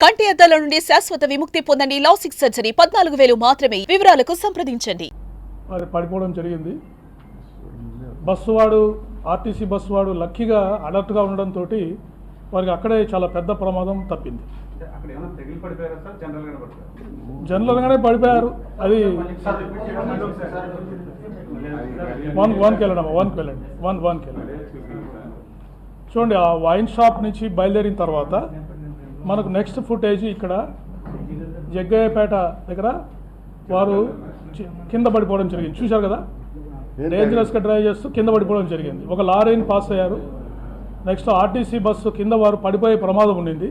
కంటి అద్దాల నుండి శాశ్వత విముక్తి పొందండి లాసిక్ సర్జరీ. పద్నాలుగు వేలు మాత్రమే. వివరాలకు సంప్రదించండి. మరి పడిపోవడం జరిగింది. బస్సు వాడు ఆర్టీసీ బస్సు వాడు లక్కీగా అలర్ట్గా ఉండడంతో వారికి అక్కడే చాలా పెద్ద ప్రమాదం తప్పింది. అంటే అక్కడ ఏమైనా తెగిలి పడిపోయారా సార్? జనరల్ గానే పడిపోయారు? జనరల్గానే పడిపోయారు. అది వన్ వన్కి వెళ్ళండి వన్కి వెళ్ళండి వన్ వన్కి వెళ్ళండి చూడండి ఆ వైన్ షాప్ నుంచి బయలుదేరిన తర్వాత మనకు నెక్స్ట్ ఫుటేజ్ ఇక్కడ జగ్గయ్యపేట దగ్గర వారు కింద పడిపోవడం జరిగింది. చూశారు కదా? డేంజరస్గా డ్రైవ్ చేస్తూ కింద పడిపోవడం జరిగింది. ఒక లారీని పాస్ అయ్యారు. నెక్స్ట్ ఆర్టీసీ బస్సు కింద వారు పడిపోయే ప్రమాదం ఉండింది.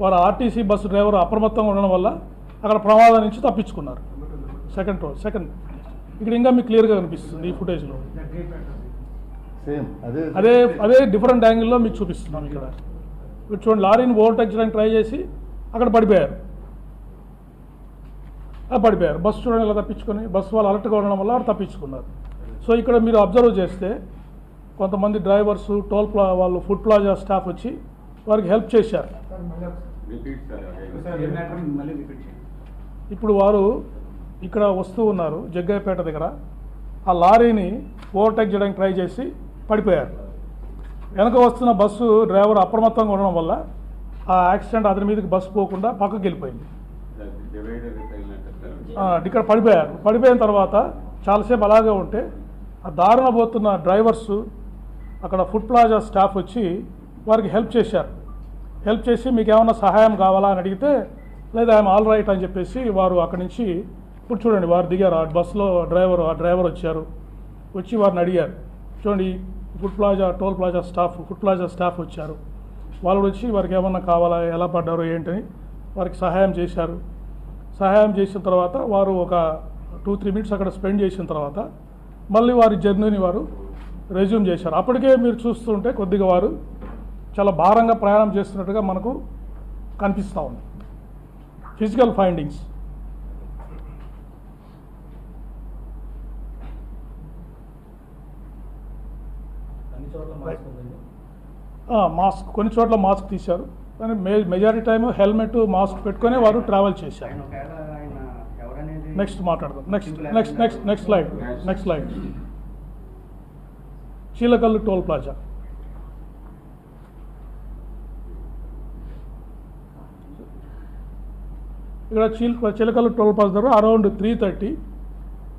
వారు ఆర్టీసీ బస్సు డ్రైవర్ అప్రమత్తంగా ఉండడం వల్ల అక్కడ ప్రమాదం నుంచి తప్పించుకున్నారు. సెకండ్ రో సెకండ్ ఇక్కడ ఇంకా మీకు క్లియర్గా కనిపిస్తుంది ఈ ఫుటేజ్లో అదే అదే డిఫరెంట్ యాంగిల్లో మీకు చూపిస్తున్నాం ఇక్కడ. ఇప్పుడు చూడండి లారీని ఓవర్టేక్ చేయడానికి ట్రై చేసి అక్కడ పడిపోయారు. పడిపోయారు. బస్సు చూడండి ఇలా తప్పించుకొని బస్సు వాళ్ళు అలర్ట్గా ఉండడం వల్ల వాళ్ళు తప్పించుకున్నారు. సో ఇక్కడ మీరు అబ్జర్వ్ చేస్తే కొంతమంది డ్రైవర్స్ టోల్ ప్లా వాళ్ళు ఫుడ్ ప్లాజా స్టాఫ్ వచ్చి వారికి హెల్ప్ చేశారు. ఇప్పుడు వారు ఇక్కడ వస్తూ ఉన్నారు జగ్గయ్యపేట దగ్గర. ఆ లారీని ఓవర్టేక్ చేయడానికి ట్రై చేసి పడిపోయారు. వెనక వస్తున్న బస్సు డ్రైవర్ అప్రమత్తంగా ఉండడం వల్ల ఆ యాక్సిడెంట్ అతని మీదకి బస్సు పోకుండా పక్కకి వెళ్ళిపోయింది. ఇక్కడ పడిపోయారు. పడిపోయిన తర్వాత చాలాసేపు అలాగే ఉంటే ఆ దారుణ పోతున్న డ్రైవర్స్ అక్కడ ఫుడ్ ప్లాజా స్టాఫ్ వచ్చి వారికి హెల్ప్ చేశారు. హెల్ప్ చేసి మీకు ఏమైనా సహాయం కావాలా అని అడిగితే లేదా ఐఎమ్ ఆల్ రైట్ అని చెప్పేసి వారు అక్కడి నుంచి ఇప్పుడు చూడండి వారు దిగారు. ఆ బస్సులో డ్రైవర్ ఆ డ్రైవర్ వచ్చారు. వచ్చి వారిని అడిగారు. చూడండి food plaza toll plaza staff food plaza staff వచ్చారు. వాళ్ళు వచ్చి వారికి ఏమన్నా కావాలా ఎలా పడ్డారో ఏంటని వారికి సహాయం చేశారు. సహాయం చేసిన తర్వాత వారు ఒక టూ త్రీ మినిట్స్ అక్కడ స్పెండ్ చేసిన తర్వాత మళ్ళీ వారి జర్నీని వారు రెజ్యూమ్ చేశారు. అప్పటికే మీరు చూస్తుంటే కొద్దిగా వారు చాలా భారంగా ప్రయాణం చేస్తున్నట్టుగా మనకు కనిపిస్తూ ఉంది. ఫిజికల్ ఫైండింగ్స్ అన్ని చోట్ల మాస్క్ కొన్ని చోట్ల మాస్క్ తీశారు. కానీ మే మెజారిటీ టైం హెల్మెట్ మాస్క్ పెట్టుకొని వారు ట్రావెల్ చేశారు. నెక్స్ట్ మాట్లాడదాం. Next next next next slide. Next slide. Chilakallu toll plaza. ఇక్కడ చీల చిలకల్లు టోల్ ప్లాజా దగ్గర అరౌండ్ త్రీ థర్టీ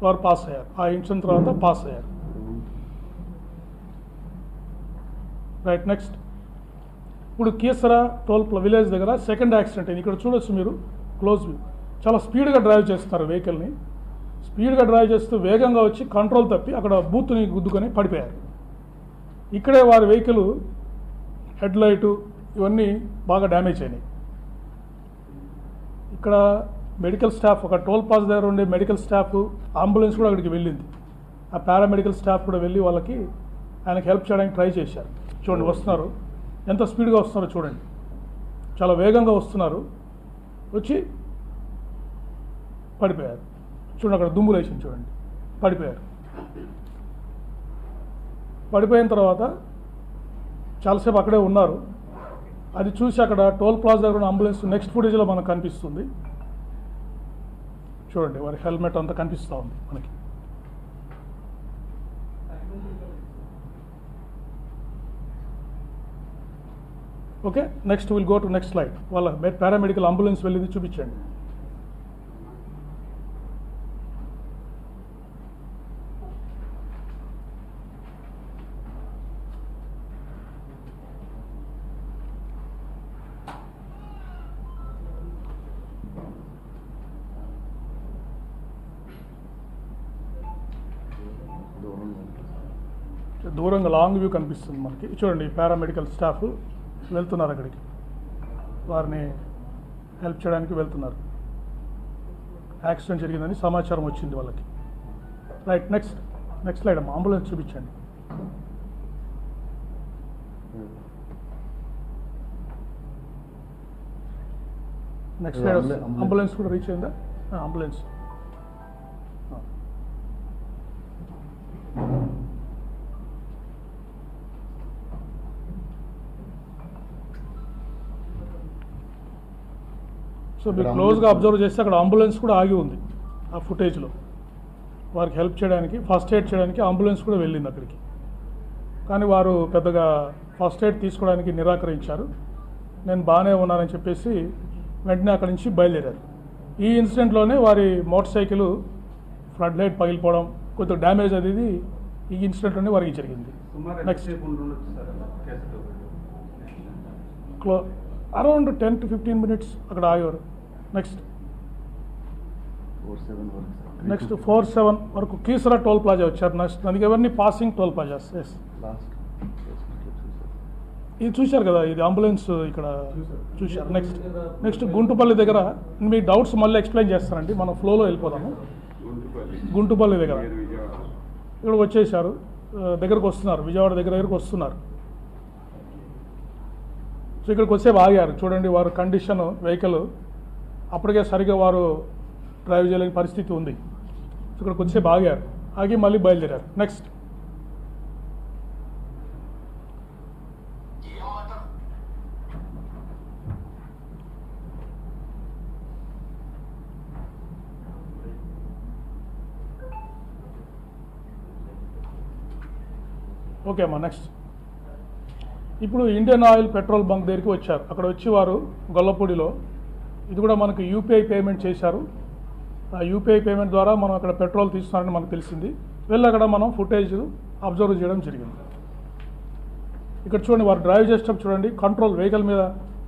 వారు పాస్ అయ్యారు. ఆ ఇన్సిడెంట్ తర్వాత పాస్ అయ్యారు. రైట్ నెక్స్ట్ ఇప్పుడు కీసరా టోల్ విలేజ్ దగ్గర సెకండ్ యాక్సిడెంట్ అయింది. ఇక్కడ చూడొచ్చు మీరు క్లోజ్ వ్యూ చాలా స్పీడ్గా డ్రైవ్ చేస్తారు వెహికల్ని స్పీడ్గా డ్రైవ్ చేస్తూ వేగంగా వచ్చి కంట్రోల్ తప్పి అక్కడ బూత్ని గుద్దుకొని పడిపోయారు. ఇక్కడే వారి వెహికల్ హెడ్ లైటు ఇవన్నీ బాగా డ్యామేజ్ అయినాయి. ఇక్కడ మెడికల్ స్టాఫ్ ఒక టోల్ పాస్ దగ్గర ఉండే మెడికల్ స్టాఫ్ అంబులెన్స్ కూడా అక్కడికి వెళ్ళింది. ఆ పారామెడికల్ స్టాఫ్ కూడా వెళ్ళి వాళ్ళకి ఆయనకు హెల్ప్ చేయడానికి ట్రై చేశారు. చూడండి వస్తున్నారు. ఎంత స్పీడ్గా వస్తున్నారో చూడండి. చాలా వేగంగా వస్తున్నారు. వచ్చి పడిపోయారు. చూడండి అక్కడ దుమ్ములు వేసింది చూడండి. పడిపోయారు. పడిపోయిన తర్వాత చాలాసేపు అక్కడే ఉన్నారు. అది చూసి అక్కడ టోల్ ప్లాజా దగ్గర ఉన్న అంబులెన్స్ నెక్స్ట్ ఫుటేజ్లో మనకు కనిపిస్తుంది. చూడండి వారి హెల్మెట్ అంతా కనిపిస్తూ ఉంది మనకి. Okay next will go to next slide వాళ్ళ పారామెడికల్ అంబులెన్స్ వెళ్ళింది చూపించండి. దూరంగా. లాంగ్ వ్యూ కనిపిస్తుంది మనకి. చూడండి పారామెడికల్ స్టాఫ్ వెళ్తున్నారు అక్కడికి. వారిని హెల్ప్ చేయడానికి వెళ్తున్నారు. యాక్సిడెంట్ జరిగిందని సమాచారం వచ్చింది వాళ్ళకి. రైట్ నెక్స్ట్ నెక్స్ట్ లైడ్ అమ్మా అంబులెన్స్ చూపించండి. నెక్స్ట్ ఇది లైడ్ అంబులె- అంబులెన్స్. అంబులెన్స్ కూడా రీచ్ అయిందా? అంబులెన్స్. సో మీరు క్లోజ్గా అబ్జర్వ్ చేస్తే అక్కడ అంబులెన్స్ కూడా ఆగి ఉంది ఆ ఫుటేజ్లో. వారికి హెల్ప్ చేయడానికి ఫస్ట్ ఎయిడ్ చేయడానికి అంబులెన్స్ కూడా వెళ్ళింది అక్కడికి. కానీ వారు పెద్దగా ఫస్ట్ ఎయిడ్ తీసుకోవడానికి నిరాకరించారు. నేను బాగానే ఉన్నానని చెప్పేసి వెంటనే అక్కడి నుంచి బయలుదేరారు. ఈ ఇన్సిడెంట్లోనే వారి మోటార్ సైకిల్ ఫ్రంట్ లైట్ పగిలిపోవడం కొంచెం డ్యామేజ్ అది ఇది ఈ ఇన్సిడెంట్లోనే వారికి జరిగింది. Next క్లో around ten to fifteen minutes అక్కడ ఆగారు. నెక్స్ట్ నెక్స్ట్ ఫోర్ సెవెన్ వరకు కీసరా టోల్ ప్లాజా వచ్చారు. నెక్స్ట్ అందుకే ఎవరిని? పాసింగ్ టోల్ ప్లాజాస్ ఎస్ ఇది చూశారు కదా ఇది అంబులెన్స్ ఇక్కడ చూశారు. నెక్స్ట్ నెక్స్ట్ గుంటుపల్లి దగ్గర మీ డౌట్స్ మళ్ళీ ఎక్స్ప్లెయిన్ చేస్తానండి మనం ఫ్లోలో వెళ్ళిపోదాము. గుంటుపల్లి. దగ్గర. ఇక్కడ వచ్చేసారు. దగ్గరకు వస్తున్నారు. విజయవాడ దగ్గర దగ్గరకు వస్తున్నారు. సో ఇక్కడికి వచ్చే ఆగారు చూడండి వారు కండిషన్ వెహికల్ అప్పటికే సరిగ్గా వారు డ్రైవ్ చేయలేని పరిస్థితి ఉంది. ఇక్కడ ఇక్కడికి ఆగారు. ఆగి మళ్ళీ బయలుదేరారు. నెక్స్ట్ ఓకే అమ్మా నెక్స్ట్ ఇప్పుడు ఇండియన్ ఆయిల్ పెట్రోల్ బంక్ దగ్గరికి వచ్చారు. అక్కడ వచ్చి వారు గొల్లపూడిలో. ఇది కూడా మనకు యూపీఐ పేమెంట్ చేశారు. ఆ యూపీఐ పేమెంట్ ద్వారా మనం అక్కడ పెట్రోల్ తీస్తున్నారని మనకు తెలిసింది. వెళ్ళి అక్కడ మనం ఫుటేజ్ అబ్జర్వ్ చేయడం జరిగింది. ఇక్కడ చూడండి వారు డ్రైవ్ చేసేటప్పుడు చూడండి. కంట్రోల్ వెహికల్ మీద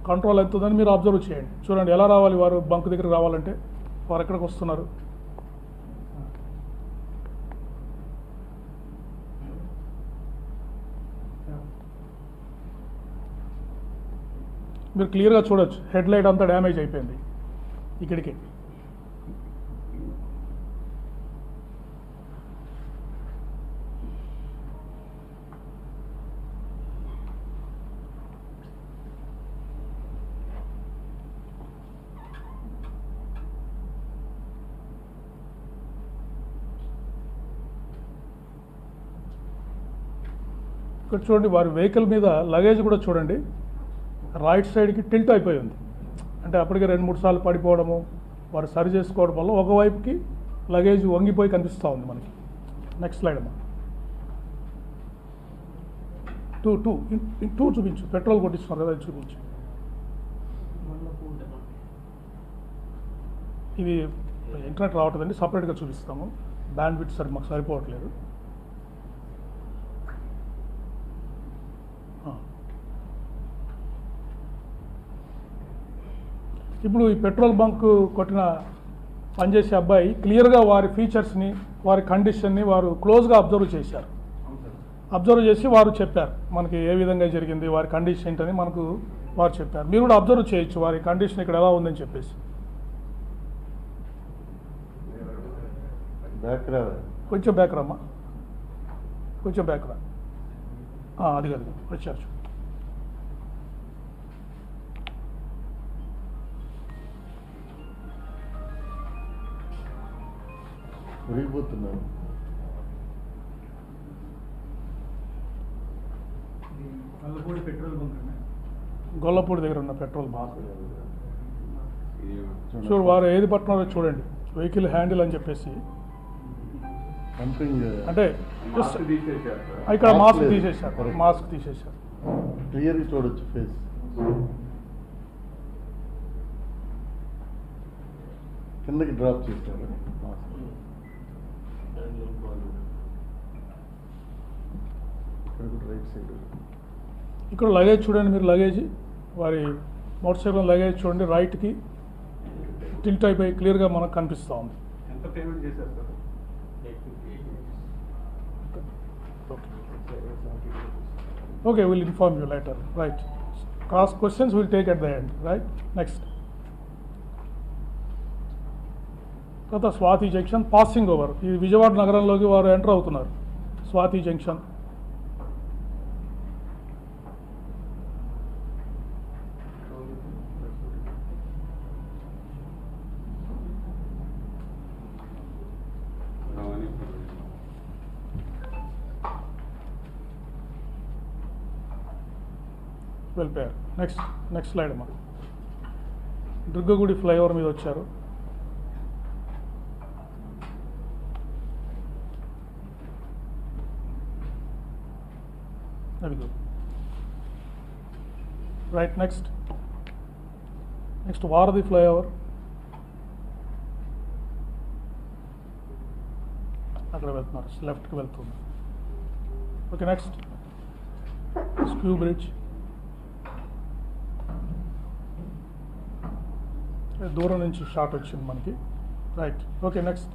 కంట్రోల్ ఎంత ఉందని మీరు అబ్జర్వ్ చేయండి. చూడండి ఎలా రావాలి వారు? బంక్ దగ్గర రావాలంటే వారు ఎక్కడికి వస్తున్నారు? మీరు క్లియర్గా చూడొచ్చు. హెడ్ లైట్ అంతా డ్యామేజ్ అయిపోయింది ఇక్కడికి. ఇక్కడ చూడండి వారి వెహికల్ మీద లగేజ్ కూడా చూడండి. రైట్ సైడ్కి టిల్ట్ అయిపోయి ఉంది. అంటే అప్పటికే రెండు మూడు సార్లు పడిపోవడము వారు సరి చేసుకోవడం వల్ల ఒకవైపుకి లగేజ్ వంగిపోయి కనిపిస్తూ ఉంది మనకి. నెక్స్ట్ స్లైడ్ అమ్మా. టూ టూ టూ చూపించు. పెట్రోల్ కొట్టిస్తున్నారు కదా చూపించు. ఇది ఇంటర్నెట్ రావట్లేదండి సపరేట్గా చూపిస్తాము. బ్యాండ్ విట్ సరి మాకు సరిపోవట్లేదు ఆ. ఇప్పుడు ఈ పెట్రోల్ బంక్ కొట్టిన పనిచేసే అబ్బాయి క్లియర్గా వారి ఫీచర్స్ని వారి కండిషన్ని వారు క్లోజ్గా అబ్జర్వ్ చేశారు. అబ్జర్వ్ చేసి వారు చెప్పారు మనకి ఏ విధంగా జరిగింది వారి కండిషన్ ఏంటని మనకు వారు చెప్పారు. మీరు కూడా అబ్జర్వ్ చేయొచ్చు వారి కండిషన్ ఇక్కడ ఎలా ఉందని చెప్పేసి. కొంచెం బ్యాక్ రమ్మా కొంచెం బ్యాక్ రా అది కాదు వచ్చారు. మురిగిపోతున్నాను నల్లపూడి పెట్రోల్ బంక్ అన్న. గొల్లపూడి దగ్గర ఉన్న పెట్రోల్ బంక్. ఇది చూడు వారు ఏది పట్టున్నారో చూడండి. వెహికల్ హ్యాండిల్ అని చెప్పేసి. అంటే మాస్క్ ఇక్కడ మాస్క్. తీసేశారు. మాస్క్ తీసేశారు. క్లియర్గా చూడొచ్చు ఫేస్. కిందకి డ్రాప్ చేశారు. సైడ్ ఇక్కడ లగేజ్ చూడండి మీరు లగేజ్ వారి మోటార్ సైకిల్ లగేజ్ చూడండి రైట్కి టిల్ట్ అయిపోయి క్లియర్గా మనకు కనిపిస్తూ ఉంది. Okay will inform you later right cross questions will take at the end right next తర్వాత స్వాతి జంక్షన్ పాసింగ్ ఓవర్ ఈ విజయవాడ నగరంలోకి వారు ఎంటర్ అవుతున్నారు. స్వాతి జంక్షన్. వెళ్ళిపోయారు నెక్స్ట్ నెక్స్ట్ స్లైడ్ అమ్మా. దుర్గగుడి ఫ్లైఓవర్ మీద వచ్చారు. Very good right next next Varadhi flyover అక్కడ వెళ్తున్నారు లెఫ్ట్కి వెళ్తుంది. ఓకే నెక్స్ట్ స్క్యూ బ్రిడ్జ్ దూరం నుంచి షార్ట్ వచ్చింది మనకి. Right okay next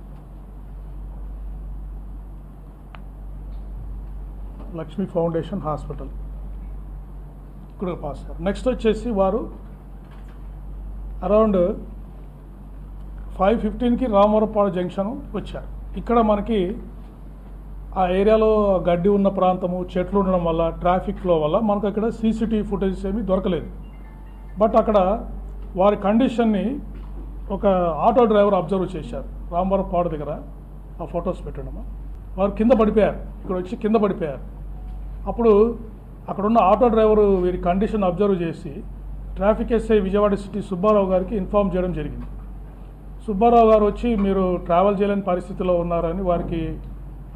Lakshmi foundation hospital. ఇక్కడ పాస్ అయ్యారు. నెక్స్ట్ వచ్చేసి వారు అరౌండ్ ఫైవ్ ఫిఫ్టీన్కి రామవరపాడు జంక్షన్ వచ్చారు. ఇక్కడ మనకి ఆ ఏరియాలో గడ్డి ఉన్న ప్రాంతము చెట్లు ఉండడం వల్ల ట్రాఫిక్ ఫ్లో వల్ల మనకు అక్కడ సీసీటీవీ ఫుటేజెస్ ఏమీ దొరకలేదు. బట్ అక్కడ వారి కండిషన్ని ఒక ఆటో డ్రైవర్ అబ్జర్వ్ చేశారు. రామవరపాడు దగ్గర ఆ ఫొటోస్ పెట్టడము. వారు కింద పడిపోయారు. ఇక్కడ వచ్చి కింద పడిపోయారు. అప్పుడు అక్కడున్న ఆటో డ్రైవరు వీరి కండిషన్ అబ్జర్వ్ చేసి traffic SI Vijayawada city Subbarao గారికి ఇన్ఫామ్ చేయడం జరిగింది. సుబ్బారావు గారు వచ్చి మీరు ట్రావెల్ చేయలేని పరిస్థితిలో ఉన్నారని వారికి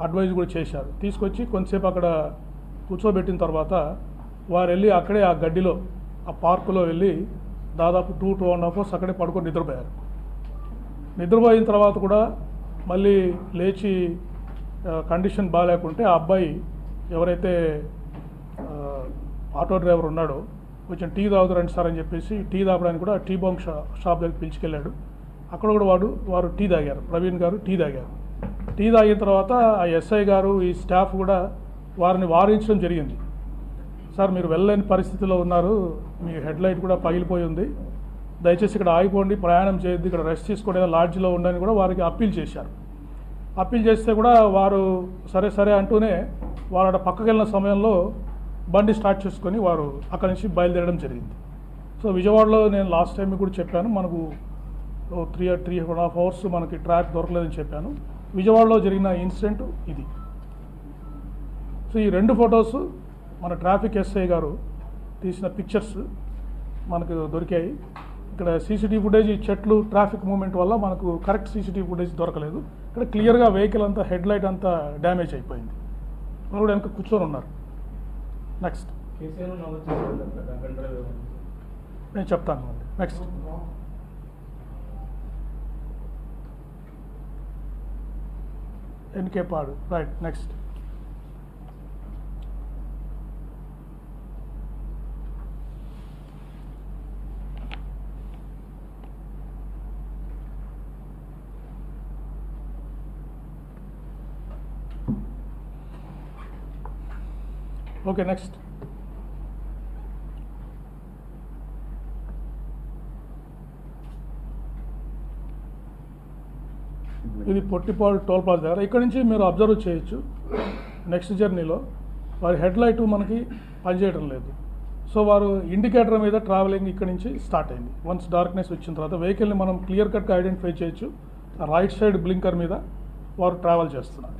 అడ్వైజ్ కూడా చేశారు. తీసుకొచ్చి కొంతసేపు అక్కడ కూర్చోబెట్టిన తర్వాత వారు వెళ్ళి అక్కడే ఆ గడ్డిలో ఆ పార్కులో వెళ్ళి దాదాపు two two and half hours అక్కడే పడుకొని నిద్రపోయారు. నిద్రపోయిన తర్వాత కూడా మళ్ళీ లేచి కండిషన్ బాగాలేకుంటే ఆ అబ్బాయి ఎవరైతే ఆటో డ్రైవర్ ఉన్నాడో కొంచెం టీ తాగుతారండి సార్ అని చెప్పేసి టీ తాగడానికి కూడా టీ బాంక్ షా షాప్ దగ్గర పిలిచికెళ్ళాడు. అక్కడ కూడా వాడు వారు టీ తాగారు. ప్రవీణ్ గారు టీ తాగారు. టీ తాగిన తర్వాత ఆ ఎస్ఐ గారు ఈ స్టాఫ్ కూడా వారిని వారించడం జరిగింది. సార్ మీరు వెళ్ళలేని పరిస్థితిలో ఉన్నారు. మీ హెడ్ లైట్ కూడా పగిలిపోయి ఉంది. దయచేసి ఇక్కడ ఆగిపోండి. ప్రయాణం చేయొద్దు. ఇక్కడ రెస్ట్ తీసుకోండి. ఏదో లాడ్జ్లో ఉండని కూడా వారికి అప్పీల్ చేశారు. అప్పీల్ చేస్తే కూడా వారు సరే సరే అంటూనే వారు పక్కకి వెళ్ళిన సమయంలో బండి స్టార్ట్ చేసుకొని వారు అక్కడి నుంచి బయలుదేరడం జరిగింది. సో విజయవాడలో నేను లాస్ట్ టైం కూడా చెప్పాను మనకు three three and half hours మనకి ట్రాక్ దొరకలేదని చెప్పాను. విజయవాడలో జరిగిన ఇన్సిడెంట్ ఇది. సో ఈ రెండు ఫొటోస్ మన ట్రాఫిక్ ఎస్ఐ గారు తీసిన పిక్చర్స్ మనకు దొరికాయి. ఇక్కడ సీసీటీవీ ఫుటేజ్ ఈ చెట్లు ట్రాఫిక్ మూమెంట్ వల్ల మనకు కరెక్ట్ సీసీటీవీ ఫుటేజ్ దొరకలేదు. ఇక్కడ క్లియర్గా వెహికల్ అంతా హెడ్ లైట్ అంతా డ్యామేజ్ అయిపోయింది. కూడా వెనక కూర్చొని ఉన్నారు. నెక్స్ట్ నేను చెప్తాను next Enikepadu. Right next okay next ఇది పొట్టిపాడు టోల్ ప్లాజా దగ్గర. ఇక్కడ నుంచి మీరు అబ్జర్వ్ చేయొచ్చు. నెక్స్ట్ జర్నీలో వారి హెడ్ లైట్ మనకి పనిచేయడం లేదు. సో వారు ఇండికేటర్ మీద ట్రావెలింగ్ ఇక్కడ నుంచి స్టార్ట్ అయింది. వన్స్ డార్క్నెస్ వచ్చిన తర్వాత వెహికల్ని మనం క్లియర్ కట్గా ఐడెంటిఫై చేయొచ్చు. రైట్ సైడ్ బ్లింకర్ మీద వారు ట్రావెల్ చేస్తున్నారు.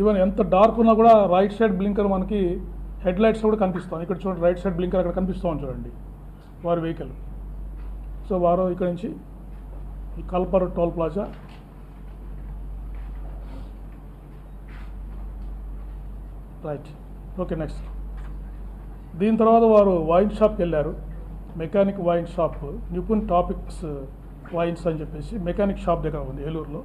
ఈవెన్ ఎంత డార్క్ ఉన్నా కూడా రైట్ సైడ్ బ్లింకర్ మనకి హెడ్ లైట్స్ కూడా కనిపిస్తాం. ఇక్కడ చూడండి రైట్ సైడ్ బ్లింకర్ అక్కడ కనిపిస్తాం చూడండి వారి వెహికల్ సో వారు ఇక్కడ నుంచి ఈ కల్పర్ toll plaza. Right okay next దీని తర్వాత వారు వైన్ షాప్కి వెళ్ళారు. Mechanic wine shop Nipun Tonic wines అని చెప్పేసి మెకానిక్ షాప్ దగ్గర ఉంది ఏలూరులో.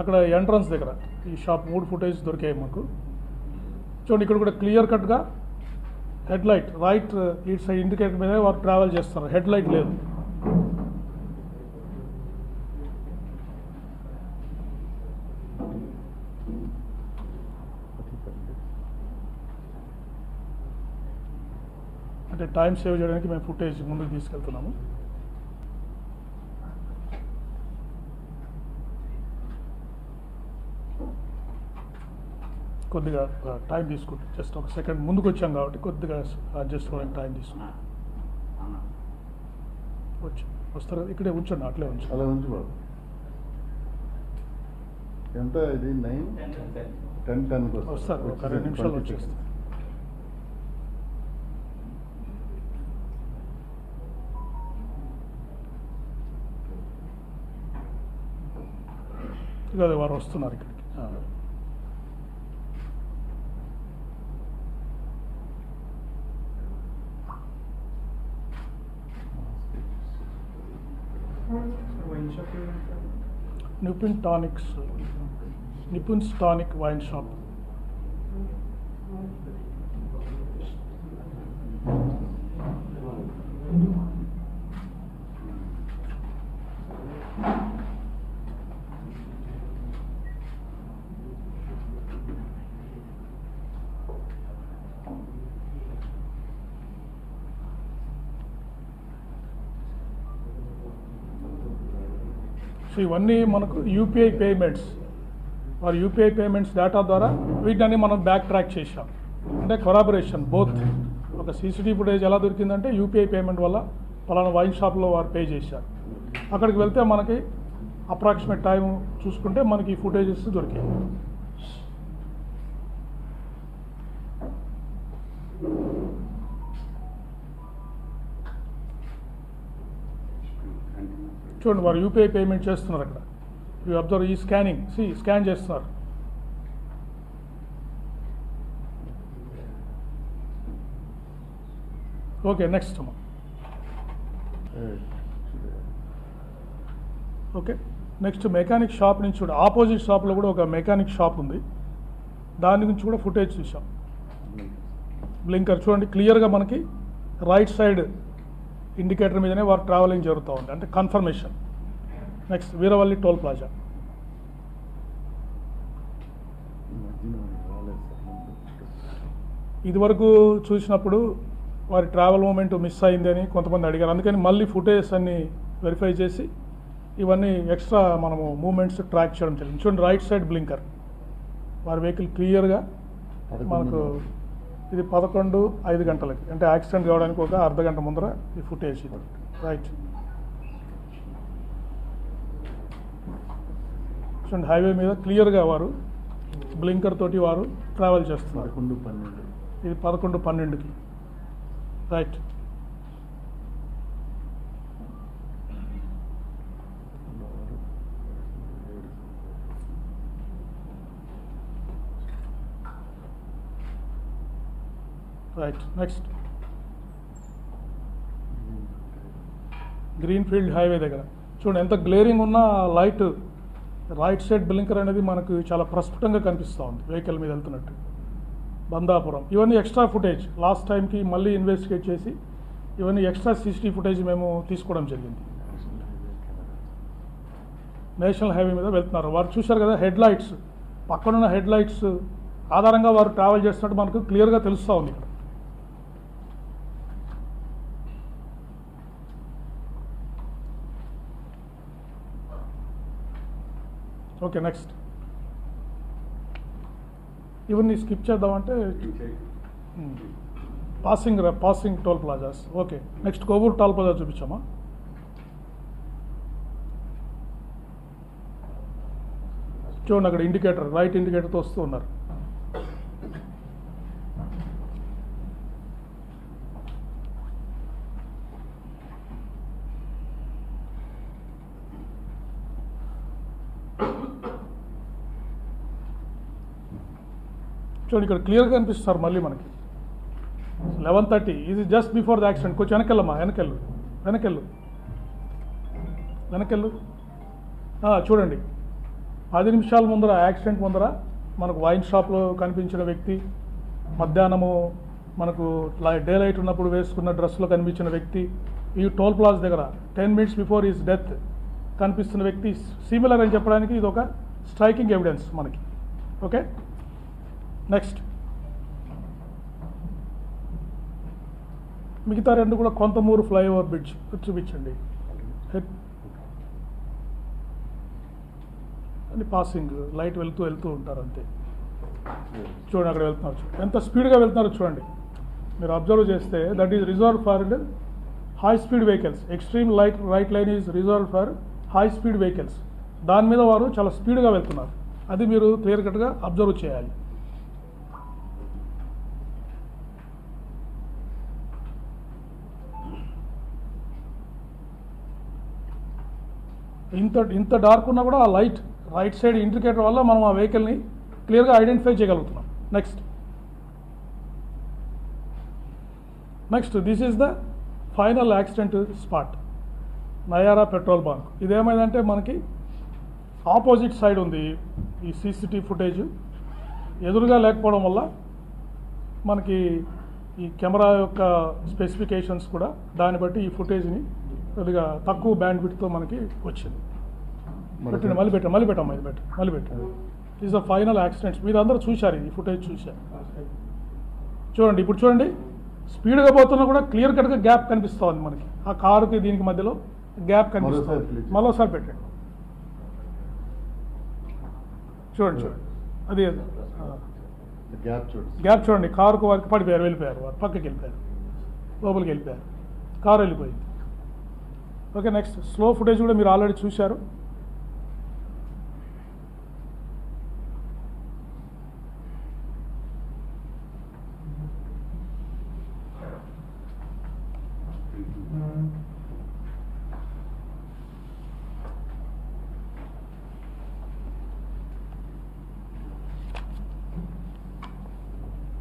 అక్కడ ఎంట్రన్స్ దగ్గర. ఈ షాప్ మూడు ఫుటేజ్ దొరికాయి మాకు. చూడండి ఇక్కడ కూడా క్లియర్ కట్గా హెడ్ లైట్ రైట్ ఇటు సైడ్ ఇండికేటర్ మీద వారు ట్రావెల్ చేస్తారు. హెడ్ లైట్ లేదు. అంటే టైం సేవ్ చేయడానికి మేము ఫుటేజ్ ముందుకు తీసుకెళ్తున్నాము. కొద్దిగా టైం తీసుకుంటాం. జస్ట్ ఒక సెకండ్ ముందుకు వచ్చాం కాబట్టి కొద్దిగా అడ్జస్ట్ అవ్వడానికి టైం తీసుకుంటాం. వస్తారు? ఇక్కడే ఉంచండి అట్లే ఉంచు అలా ఉంచు బాబు. ఎంత ఇది? నైన్ టెన్ టెన్ వస్తారు ఒక రెండు నిమిషాలు వచ్చేస్తారు వారు వస్తున్నారు ఇక్కడ. Nipun Tonics, Nipun's Tonic Wine Shop. So ఇవన్నీ మనకు యూపీఐ పేమెంట్స్ వారు యూపీఐ పేమెంట్స్ డేటా ద్వారా వీటిని మనం బ్యాక్ ట్రాక్ చేశాం. అంటే కొరాబరేషన్ బోత్ ఒక సీసీటీవీ ఫుటేజ్ ఎలా దొరికిందంటే యూపీఐ పేమెంట్ వల్ల పలానా వైన్ షాప్లో వారు పే చేశారు. అక్కడికి వెళ్తే మనకి అప్రాక్సిమేట్ టైం చూసుకుంటే మనకి ఈ ఫుటేజెస్ దొరికాయి. చూడండి వారు యూపీఐ పేమెంట్ చేస్తున్నారు అక్కడ. యూ అబ్జర్వ్ ఈ స్కానింగ్ సి స్కాన్ చేస్తున్నారు. ఓకే నెక్స్ట్ అమ్మా. ఓకే నెక్స్ట్ మెకానిక్ షాప్ నుంచి కూడా ఆపోజిట్ షాప్లో కూడా ఒక మెకానిక్ షాప్ ఉంది. దాని నుంచి కూడా ఫుటేజ్ చూసాం బ్లింకర్ చూడండి క్లియర్గా మనకి రైట్ సైడ్ ఇండికేటర్ మీదనే వారు ట్రావెలింగ్ జరుగుతూ ఉంది. అంటే confirmation next Veeravalli toll plaza ఇదివరకు చూసినప్పుడు వారి ట్రావెల్ మూమెంట్ మిస్ అయింది అని కొంతమంది అడిగారు. అందుకని మళ్ళీ ఫుటేజ్ అన్ని వెరిఫై చేసి ఇవన్నీ ఎక్స్ట్రా మనము మూమెంట్స్ ట్రాక్ చేయడం జరిగింది. చూడండి రైట్ సైడ్ బ్లింకర్ వారి వెహికల్ క్లియర్గా మనకు ఇది పదకొండు ఐదు గంటలకి. అంటే యాక్సిడెంట్ కావడానికి ఒక అర్ధ గంట ముందర ఈ ఫుటేజ్ ఇది. రైట్ చూడండి హైవే మీద క్లియర్గా వారు బ్లింకర్ తోటి వారు ట్రావెల్ చేస్తున్నారు. పదకొండు పన్నెండు. ఇది పదకొండు పన్నెండుకి. Right right next green field highway దగ్గర. చూడండి ఎంత గ్లేరింగ్ ఉన్న లైట్ రైట్ సైడ్ బ్లింకర్ అనేది మనకు చాలా ప్రస్ఫుటంగా కనిపిస్తూ ఉంది వెహికల్ మీద వెళ్తున్నట్టు. బందాపురం. ఇవన్నీ ఎక్స్ట్రా ఫుటేజ్ లాస్ట్ టైంకి మళ్ళీ ఇన్వెస్టిగేట్ చేసి ఇవన్నీ ఎక్స్ట్రా సీసీటీవీ ఫుటేజ్ మేము తీసుకోవడం జరిగింది. నేషనల్ హైవే మీద వెళ్తున్నారు. వారు చూశారు కదా హెడ్ లైట్స్ పక్కనున్న హెడ్ లైట్స్ ఆధారంగా వారు ట్రావెల్ చేస్తున్నట్టు మనకు క్లియర్గా తెలుస్తూ ఉంది ఇక్కడ. ఓకే నెక్స్ట్ ఇవన్నీ స్కిప్ చేద్దామంటే passing passing toll plazas okay next Kovur toll plaza చూపించామా చూడండి అక్కడ ఇండికేటర్ రైట్ ఇండికేటర్తో వస్తూ ఉన్నారు. చూడండి ఇక్కడ క్లియర్గా కనిపిస్తారు మళ్ళీ మనకి. లెవెన్ థర్టీ ఇది జస్ట్ బిఫోర్ ద యాక్సిడెంట్ కొంచెం వెనకెళ్ళమ్మా వెనకెళ్ళు వెనకెళ్ళు. వెనకెళ్ళు. చూడండి. పది నిమిషాల ముందర యాక్సిడెంట్ ముందర మనకు వైన్ షాప్లో కనిపించిన వ్యక్తి మధ్యాహ్నము మనకు డే లైట్ ఉన్నప్పుడు వేసుకున్న డ్రెస్లో కనిపించిన వ్యక్తి ఈ టోల్ ప్లాజ్ దగ్గర ten minutes before is death కనిపిస్తున్న వ్యక్తి సిమిలర్ అని చెప్పడానికి ఇది ఒక స్ట్రైకింగ్ ఎవిడెన్స్ మనకి. ఓకే నెక్స్ట్ మిగతా రెండు కూడా కొంతమూరు ఫ్లైఓవర్ బ్రిడ్జ్ చూపించండి. హెడ్ అని పాసింగ్ లైట్ వెళ్తూ వెళ్తూ ఉంటారు అంతే. చూడండి అక్కడ వెళ్తున్నారు చూడండి. ఎంత స్పీడ్గా వెళ్తున్నారో చూడండి. మీరు అబ్జర్వ్ చేస్తే that is reserve for high speed vehicles extreme light right line is reserve for high speed vehicles దాని మీద వారు చాలా స్పీడ్గా వెళ్తున్నారు. అది మీరు క్లియర్ కట్గా అబ్జర్వ్ చేయాలి. ఇంత ఇంత డార్క్ ఉన్నా కూడా ఆ లైట్ రైట్ సైడ్ ఇండికేటర్ వల్ల మనం ఆ వెహికల్ని క్లియర్గా ఐడెంటిఫై చేయగలుగుతున్నాం. Next next this is the final accident spot Nayara petrol bunk ఇదేమైందంటే మనకి ఆపోజిట్ సైడ్ ఉంది ఈ సీసీటీవీ ఫుటేజ్ ఎదురుగా లేకపోవడం వల్ల మనకి ఈ కెమెరా యొక్క స్పెసిఫికేషన్స్ కూడా దాన్ని బట్టి ఈ ఫుటేజ్ని కొద్దిగా తక్కువ బ్యాండ్ విడ్తో మనకి వచ్చింది. పెట్టండి మళ్ళీ పెట్టండి మళ్ళీ పెట్టమ్మా ఇది పెట్టండి మళ్ళీ పెట్టండి. ఈజ్ ద ఫైనల్ యాక్సిడెంట్స్ మీరు అందరూ చూశారు ఈ ఫుటేజ్ చూశారు. చూడండి ఇప్పుడు చూడండి. స్పీడ్గా పోతున్నా కూడా క్లియర్ కట్గా గ్యాప్ కనిపిస్తుంది మనకి. ఆ కారుకి దీనికి మధ్యలో గ్యాప్ కనిపిస్తుంది. మరోసారి పెట్టండి. చూడండి చూడండి. అది గ్యాప్ చూడు గ్యాప్ చూడండి. కారుకు వారికి పడిపోయారు వెళ్ళిపోయారు వారు. పక్కకి వెళ్ళిపోయారు. లోపలికి వెళ్ళిపోయారు. కారు వెళ్ళిపోయింది. ఓకే నెక్స్ట్ స్లో ఫుటేజ్ కూడా మీరు ఆల్రెడీ చూశారు.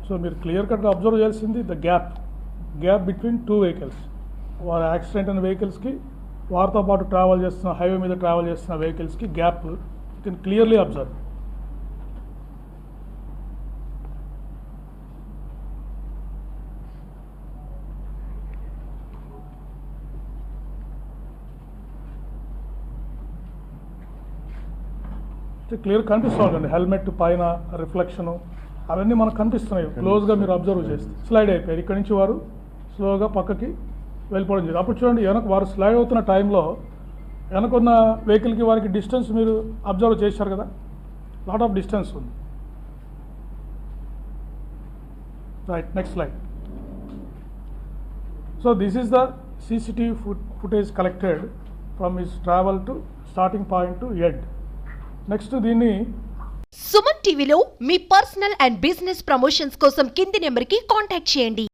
సో మీరు క్లియర్ కట్గా అబ్జర్వ్ చేయాల్సింది the gap gap between two vehicles వారి యాక్సిడెంట్ అయిన వెహికల్స్కి వారితో పాటు ట్రావెల్ చేస్తున్న హైవే మీద ట్రావెల్ చేస్తున్న వెహికల్స్కి gap you can clearly observe clear కనిపిస్తుందండి హెల్మెట్ పైన రిఫ్లెక్షను అవన్నీ మనకు కనిపిస్తున్నాయి. క్లోజ్గా మీరు అబ్జర్వ్ చేస్తే. స్లైడ్ అయిపోయారు ఇక్కడి నుంచి వారు స్లోగా పక్కకి వెళ్ళిపోవడం జరిగింది. అప్పుడు చూడండి వెనక వారు స్లైడ్ అవుతున్న టైంలో వెనకున్న వెహికల్కి వారికి డిస్టెన్స్ మీరు అబ్జర్వ్ చేశారు కదా? లాట్ ఆఫ్ డిస్టెన్స్ ఉంది. Right next slide so this is the CCTV foot footage collected from his travel to starting point to end next దీన్ని సుమన్ టీవీలో మీ పర్సనల్ అండ్ బిజినెస్ ప్రమోషన్స్ కోసం కింది నెంబర్కి కాంటాక్ట్ చేయండి.